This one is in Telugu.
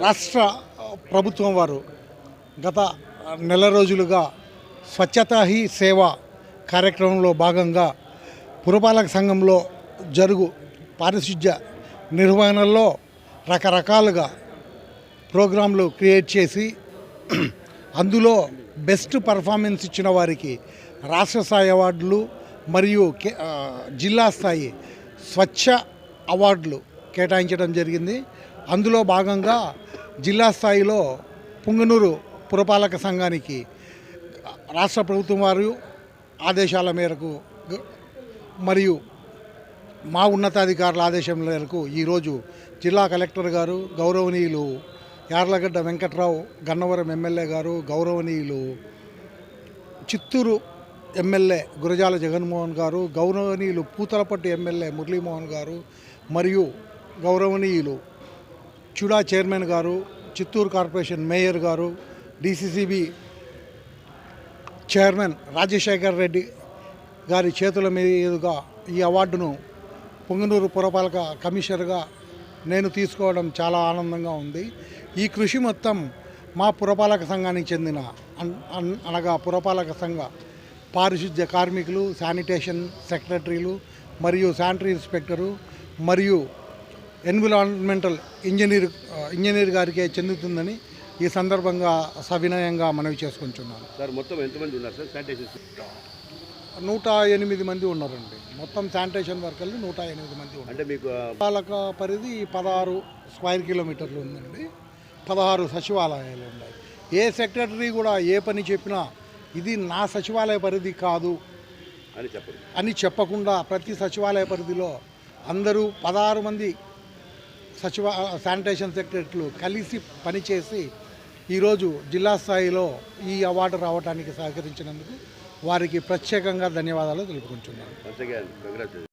రాష్ట్ర ప్రభుత్వం వారు గత నెల రోజులుగా స్వచ్ఛతా హీ సేవ కార్యక్రమంలో భాగంగా పురపాలక సంఘంలో జరుగు పారిశుధ్య నిర్వహణలో రకరకాలుగా ప్రోగ్రాంలు క్రియేట్ చేసి అందులో బెస్ట్ పర్ఫార్మెన్స్ ఇచ్చిన వారికి రాష్ట్ర స్థాయి అవార్డులు మరియు కే- జిల్లా స్థాయి స్వచ్ఛ అవార్డులు కేటాయించడం జరిగింది. అందులో భాగంగా జిల్లా స్థాయిలో పుంగనూరు పురపాలక సంఘానికి రాష్ట్ర ప్రభుత్వం వారు ఆదేశాల మేరకు మరియు మా ఉన్నతాధికారుల ఆదేశం మేరకు ఈరోజు జిల్లా కలెక్టర్ గారు గౌరవనీయులు యార్లగడ్డ వెంకట్రావు గన్నవరం ఎమ్మెల్యే గారు గౌరవనీయులు చిత్తూరు ఎమ్మెల్యే గురజాల జగన్మోహన్ గారు గౌరవనీయులు పూతలపట్టు ఎమ్మెల్యే మురళీమోహన్ గారు మరియు గౌరవనీయులు చుడా చైర్మన్ గారు చిత్తూరు కార్పొరేషన్ మేయర్ గారు డిసిసిబి చైర్మన్ రాజశేఖర్ రెడ్డి గారి చేతుల మీదుగా ఈ అవార్డును పొంగనూరు పురపాలక కమిషనర్గా నేను తీసుకోవడం చాలా ఆనందంగా ఉంది. ఈ కృషి మొత్తం మా పురపాలక సంఘానికి చెందిన అన్- అన్- అనగా పురపాలక సంఘ పారిశుద్ధ్య కార్మికులు శానిటేషన్ సెక్రటరీలు మరియు శానిటరీ ఇన్స్పెక్టరు మరియు ఎన్విరాన్మెంటల్ ఇంజనీర్ ఇంజనీర్ గారికే చెందుతుందని ఈ సందర్భంగా సవినయంగా మనవి చేసుకుంటున్నాను. సార్ మొత్తం ఎంతమంది ఉన్నారు సార్? శానిటేషన్ నూట ఎనిమిది మంది ఉన్నారండి. మొత్తం శానిటేషన్ వర్కర్లు నూట ఎనిమిది మంది ఉన్నారు. అంటే మీకు పాలక పరిధి పదహారు స్క్వైర్ కిలోమీటర్లు ఉందండి. పదహారు సచివాలయాలు ఉన్నాయి. ఏ సెక్రటరీ కూడా ఏ పని చెప్పినా ఇది నా సచివాలయ పరిధి కాదు అని చెప్పకుండా ప్రతి సచివాలయ పరిధిలో అందరూ పదహారు మంది సచివ శానిటేషన్ సెక్రటరీలు కలిసి పనిచేసి ఈరోజు జిల్లా స్థాయిలో ఈ అవార్డు రావడానికి సహకరించినందుకు వారికి ప్రత్యేకంగా ధన్యవాదాలు తెలుపుకుంటున్నాను.